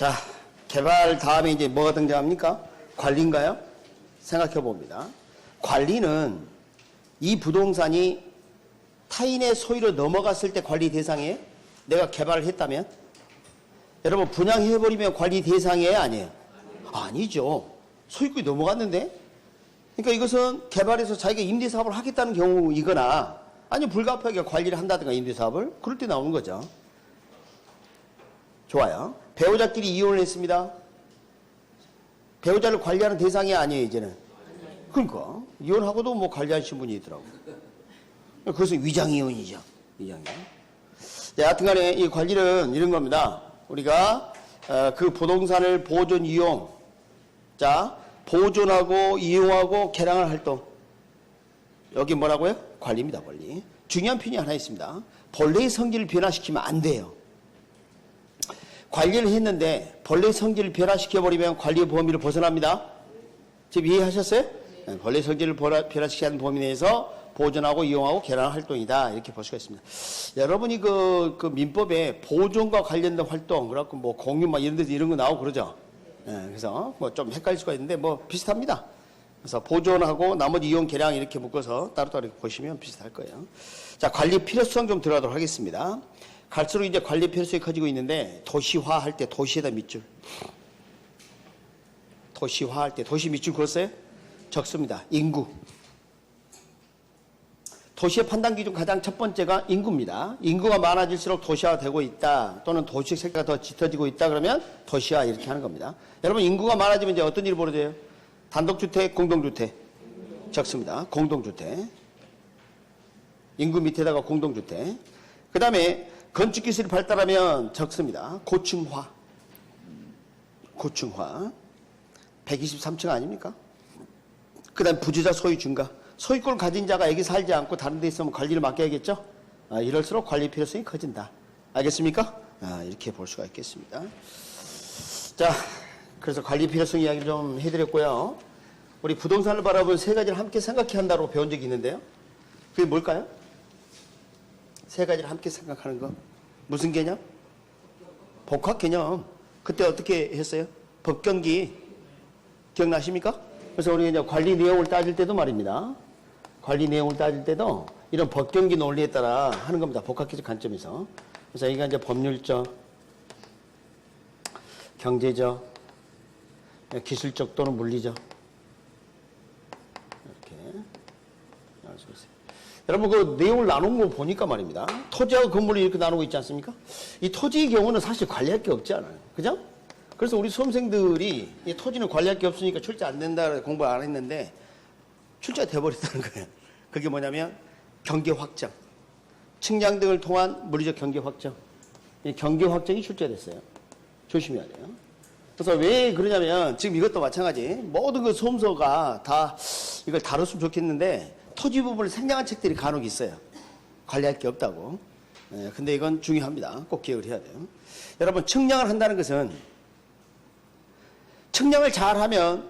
자, 개발 다음에 이제 뭐가 등장합니까? 관리인가요? 생각해 봅니다. 관리는 이 부동산이 타인의 소유로 넘어갔을 때 관리 대상이에요? 내가 개발을 했다면? 여러분, 분양해버리면 관리 대상이에요? 아니에요? 아니죠. 소유권이 넘어갔는데? 그러니까 이것은 개발해서 자기가 임대사업을 하겠다는 경우이거나 아니면 불가피하게 관리를 한다든가 임대사업을 그럴 때 나오는 거죠. 좋아요. 배우자끼리 이혼을 했습니다. 배우자를 관리하는 대상이 아니에요, 이제는. 그러니까 이혼하고도 뭐 관리하시는 분이 있더라고. 그것은 위장이혼이죠. 위장이혼. 네, 하여튼간에 이 관리는 이런 겁니다. 우리가 어, 그 부동산을 보존 이용, 자 보존하고 이용하고 개량할 활동. 여기 뭐라고요? 관리입니다, 관리. 중요한 편이 하나 있습니다. 본래의 성질을 변화시키면 안 돼요. 관리를 했는데 본래 성질을 변화시켜 버리면 관리 범위를 벗어납니다. 지금 이해하셨어요? 네, 본래 성질을 변화- 변화시키는 범위 내에서 보존하고 이용하고 개량 활동이다 이렇게 볼 수가 있습니다. 여러분이 그, 그 민법에 보존과 관련된 활동 그래갖고 뭐 공유 막 이런 데서 이런 거 나오고 그러죠. 예, 그래서 뭐 좀 헷갈릴 수가 있는데 뭐 비슷합니다. 그래서 보존하고 나머지 이용 개량 이렇게 묶어서 따로따로 보시면 비슷할 거예요. 자 관리 필요성 좀 들어가도록 하겠습니다. 갈수록 이제 관리 필요성이 커지고 있는데 도시화 할 때 도시에다 밑줄. 도시화 할 때 도시 밑줄 그었어요? 적습니다. 인구. 도시의 판단 기준 가장 첫 번째가 인구입니다. 인구가 많아질수록 도시화되고 있다. 또는 도시 색깔가 더 짙어지고 있다. 그러면 도시화 이렇게 하는 겁니다. 여러분 인구가 많아지면 이제 어떤 일이 벌어져요? 단독주택, 공동주택. 적습니다. 공동주택. 인구 밑에다가 공동주택. 그 다음에 건축 기술이 발달하면 적습니다. 고층화. 고층화. 123층 아닙니까? 그 다음 부주자 소유 증가. 소유권을 가진 자가 여기 살지 않고 다른 데 있으면 관리를 맡겨야겠죠? 아, 이럴수록 관리 필요성이 커진다. 알겠습니까? 아, 이렇게 볼 수가 있겠습니다. 자, 그래서 관리 필요성 이야기를 좀 해드렸고요. 우리 부동산을 바라본 세 가지를 함께 생각해야 한다고 배운 적이 있는데요. 그게 뭘까요? 세 가지를 함께 생각하는 거. 무슨 개념? 복합 개념. 그때 어떻게 했어요? 법경기 기억나십니까? 그래서 우리 이제 관리 내용을 따질 때도 말입니다. 관리 내용을 따질 때도 이런 법경기 논리에 따라 하는 겁니다. 복합기적 관점에서. 그래서 여기가 이제 법률적, 경제적, 기술적 또는 물리적. 이렇게 나눌 수 있어요. 여러분 그 내용을 나눈 거 보니까 말입니다. 토지하고 건물을 이렇게 나누고 있지 않습니까? 이 토지의 경우는 사실 관리할 게 없지 않아요. 그죠? 그래서 우리 수험생들이 이 토지는 관리할 게 없으니까 출제 안 된다 공부 안 했는데 출제가 돼버렸다는 거예요. 그게 뭐냐면 경계 확정. 측량 등을 통한 물리적 경계 확정. 이 경계 확정이 출제됐어요. 조심해야 돼요. 그래서 왜 그러냐면 지금 이것도 마찬가지 모든 그 소음서가 다 이걸 다뤘으면 좋겠는데 토지 부분을 생략한 책들이 간혹 있어요. 관리할 게 없다고. 예, 근데 이건 중요합니다. 꼭 기억을 해야 돼요. 여러분 측량을 한다는 것은 측량을 잘하면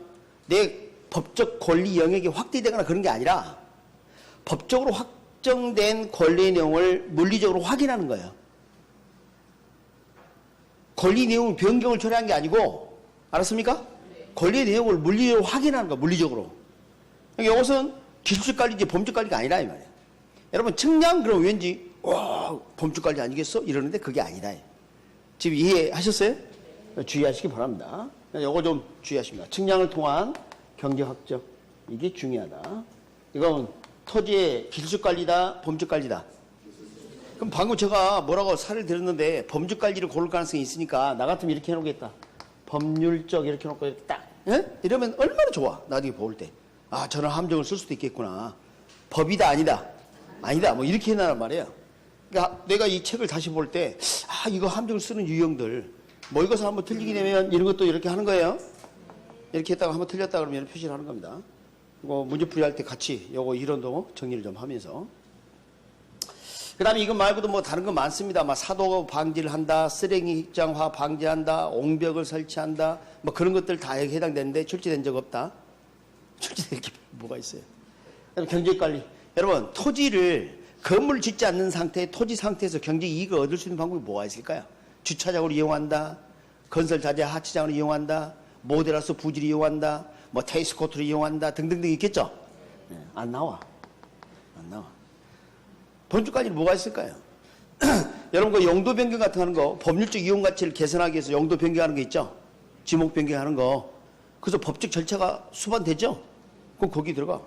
내 법적 권리 영역이 확대되거나 그런 게 아니라 법적으로 확정된 권리 내용을 물리적으로 확인하는 거예요. 권리 내용을 변경을 처리한 게 아니고 알았습니까? 권리 내용을 물리적으로 확인하는 거야 물리적으로. 그러니까 이것은 기술적 관리지 법적 관리가 아니라 이 말이에요. 여러분 측량 그럼 왠지 와 법적 관리 아니겠어? 이러는데 그게 아니다. 지금 이해하셨어요? 주의하시기 바랍니다. 이거 좀 주의하십니다. 측량을 통한 경제 확정 이게 중요하다. 이건 토지의 기술적 관리다, 법적 관리다. 그럼 방금 제가 뭐라고 사를 들었는데 법적 관리를 고를 가능성이 있으니까 나 같으면 이렇게 해놓겠다. 법률적 이렇게 해놓고 이렇게 딱 예? 이러면 얼마나 좋아 나중에 볼 때. 아 저는 함정을 쓸 수도 있겠구나. 법이다 아니다. 아니다 뭐 이렇게 해놔란 말이에요. 그러니까 내가 이 책을 다시 볼 때 아 이거 함정을 쓰는 유형들 뭐 이것을 한번 틀리게 되면 이런 것도 이렇게 하는 거예요. 이렇게 했다가 한번 틀렸다 그러면 이렇게 표시를 하는 겁니다. 이거 문제 풀이 할 때 같이 요거 이론도 정리를 좀 하면서 그 다음에 이것 말고도 뭐 다른 거 많습니다. 막 사도 방지를 한다, 쓰레기 입장화 방지한다, 옹벽을 설치한다, 뭐 그런 것들 다 해당되는데 출제된 적 없다. 출제될 게 뭐가 있어요? 그다음에 경제관리. 여러분, 토지를 건물 짓지 않는 상태의 토지 상태에서 경제 이익을 얻을 수 있는 방법이 뭐가 있을까요? 주차장으로 이용한다, 건설 자재 하치장을 이용한다, 모델하우스 부지를 이용한다, 뭐 테이스코트를 이용한다 등등등 있겠죠? 네, 안 나와. 안 나와. 범주까지는 뭐가 있을까요? 여러분 그 용도 변경 같은 거 하는 거 법률적 이용 가치를 개선하기 위해서 용도 변경하는 거 있죠? 지목 변경하는 거. 그래서 법적 절차가 수반되죠? 그럼 거기 들어가.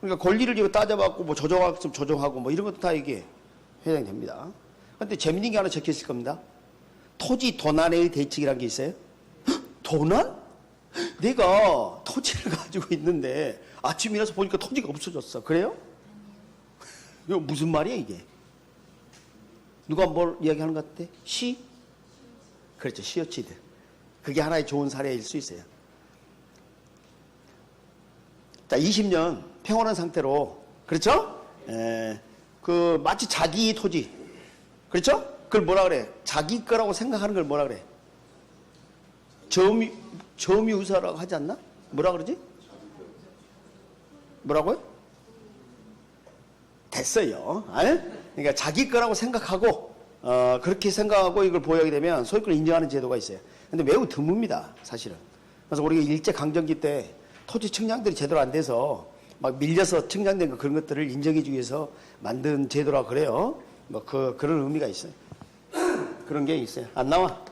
그러니까 권리를 이거 따져갖고 뭐 조정하고 조정하고 뭐 이런 것도 다 이게 해당이 됩니다. 근데 재밌는 게 하나 적혀 있을 겁니다. 토지 도난의 대책이라는 게 있어요. 헉, 도난? 내가 토지를 가지고 있는데 아침 일어나서 보니까 토지가 없어졌어. 그래요? 이거 무슨 말이야 이게? 누가 뭘 이야기하는 것 같아? 시? 그렇죠. 시어치드. 그게 하나의 좋은 사례일 수 있어요. 자, 20년 평온한 상태로, 그렇죠? 에, 그, 마치 자기 토지. 그렇죠? 그걸 뭐라 그래? 자기 거라고 생각하는 걸 뭐라 그래? 점유, 점유사라고 하지 않나? 뭐라 그러지? 뭐라고요? 됐어요. 알? 그러니까 자기 거라고 생각하고 어, 그렇게 생각하고 이걸 보유하게 되면 소유권을 인정하는 제도가 있어요. 근데 매우 드뭅니다, 사실은. 그래서 우리가 일제 강점기 때 토지 측량들이 제대로 안 돼서 막 밀려서 측량된 거 그런 것들을 인정해주기 위해서 만든 제도라 그래요. 뭐 그 그런 의미가 있어요. 그런 게 있어요. 안 나와.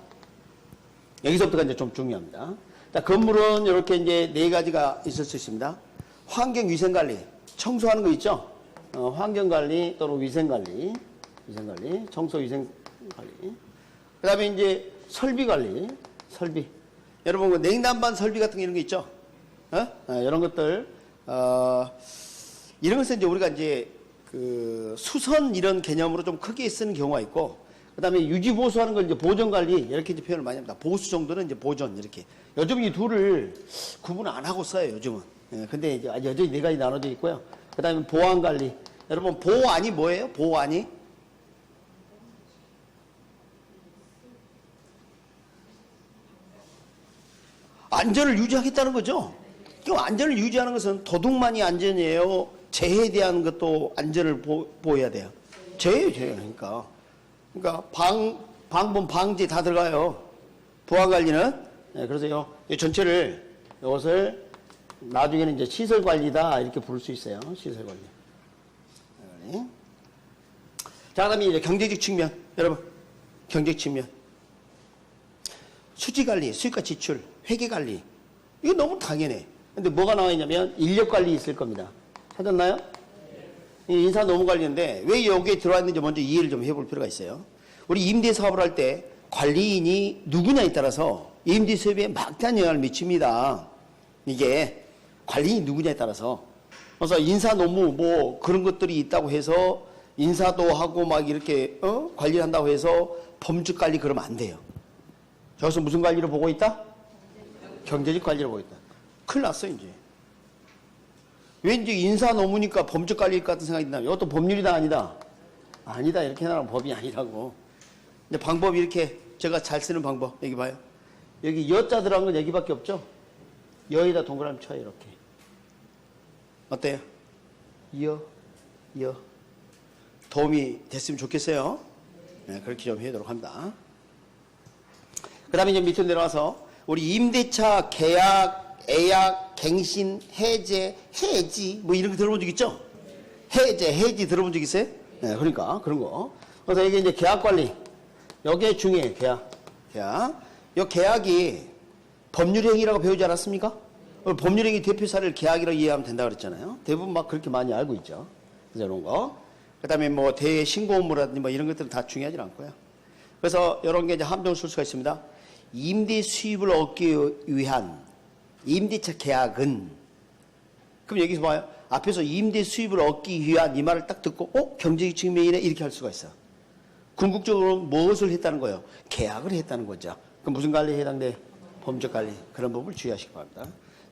여기서부터가 이제 좀 중요합니다. 자, 건물은 이렇게 이제 네 가지가 있을 수 있습니다. 환경 위생 관리, 청소하는 거 있죠? 어, 환경 관리 또는 위생 관리, 위생 관리, 청소 위생 관리. 그다음에 이제 설비 관리, 설비. 여러분 그 냉난방 설비 같은 거 이런 거 있죠? 어? 어, 이런 것들 어, 이런 것은 이제 우리가 이제 그 수선 이런 개념으로 좀 크게 쓰는 경우가 있고 그다음에 유지 보수하는 걸 이제 보존 관리 이렇게 이제 표현을 많이 합니다. 보수 정도는 이제 보존 이렇게. 요즘 이 둘을 구분 안 하고 써요. 요즘은. 예, 근데 이제 여전히 네 가지 나눠져 있고요. 그다음에 보안 관리. 여러분 보안이 뭐예요? 보안이 안전을 유지하겠다는 거죠. 그 안전을 유지하는 것은 도둑만이 안전이에요. 재해에 대한 것도 안전을 보, 보여야 돼요. 재해, 재해. 그러니까. 그러니까 방, 방범, 방지 다 들어가요. 보안 관리는. 네, 그래서 요, 이 전체를, 이것을 나중에는 이제 시설 관리다. 이렇게 부를 수 있어요. 시설 관리. 네. 자, 그 다음에 이제 경제적 측면. 여러분, 경제적 측면. 수지 관리, 수익과 지출, 회계 관리. 이거 너무 당연해. 근데 뭐가 나와 있냐면 인력 관리 있을 겁니다. 찾았나요? 이 인사 노무 관리인데 왜 여기에 들어왔는지 먼저 이해를 좀 해볼 필요가 있어요. 우리 임대 사업을 할 때 관리인이 누구냐에 따라서 임대 수입에 막대한 영향을 미칩니다. 이게 관리인이 누구냐에 따라서. 그래서 인사 노무 뭐 그런 것들이 있다고 해서 인사도 하고 막 이렇게 어? 관리를 한다고 해서 범주 관리 그러면 안 돼요. 저기서 무슨 관리를 보고 있다? 경제적 관리를 보고 있다. 큰일 났어, 이제. 왠지 인사 노무니까 범죄 관리일 것 같은 생각이 든다. 이것도 법률이다, 아니다? 아니다, 이렇게 해놔라 법이 아니라고. 근데 방법이 이렇게 제가 잘 쓰는 방법. 여기 봐요. 여기 여자 들어간 건 여기밖에 없죠? 여에다 동그라미 쳐요, 이렇게. 어때요? 여, 여. 도움이 됐으면 좋겠어요. 네, 그렇게 좀 해도록 합니다. 그 다음에 이제 밑으로 내려와서 우리 임대차 계약, 애약, 갱신, 해제, 해지 뭐 이런 거 들어본 적 있죠? 해제, 해지 들어본 적 있어요? 네, 그러니까 그런 거. 그래서 이게 이제 계약 관리. 여기에 중요해요, 계약. 계약. 이 계약이 법률행위라고 배우지 않았습니까? 법률행위 대표 사례를 계약이라고 이해하면 된다고 그랬잖아요. 대부분 막 그렇게 많이 알고 있죠. 그래서 이런 거. 그 다음에 뭐 대신고 업무라든지 뭐 이런 것들은 다 중요하지 않고요. 그래서 이런 게 이제 함정 술수가 있습니다. 임대 수입을 얻기 위한 임대차 계약은 그럼 여기서 봐요. 앞에서 임대 수입을 얻기 위한 이 말을 딱 듣고 어? 경제적 측면이네 이렇게 할 수가 있어. 궁극적으로 무엇을 했다는 거예요? 계약을 했다는 거죠. 그럼 무슨 관리에 해당돼? 범죄 관리. 그런 부분을 주의하시기 바랍니다.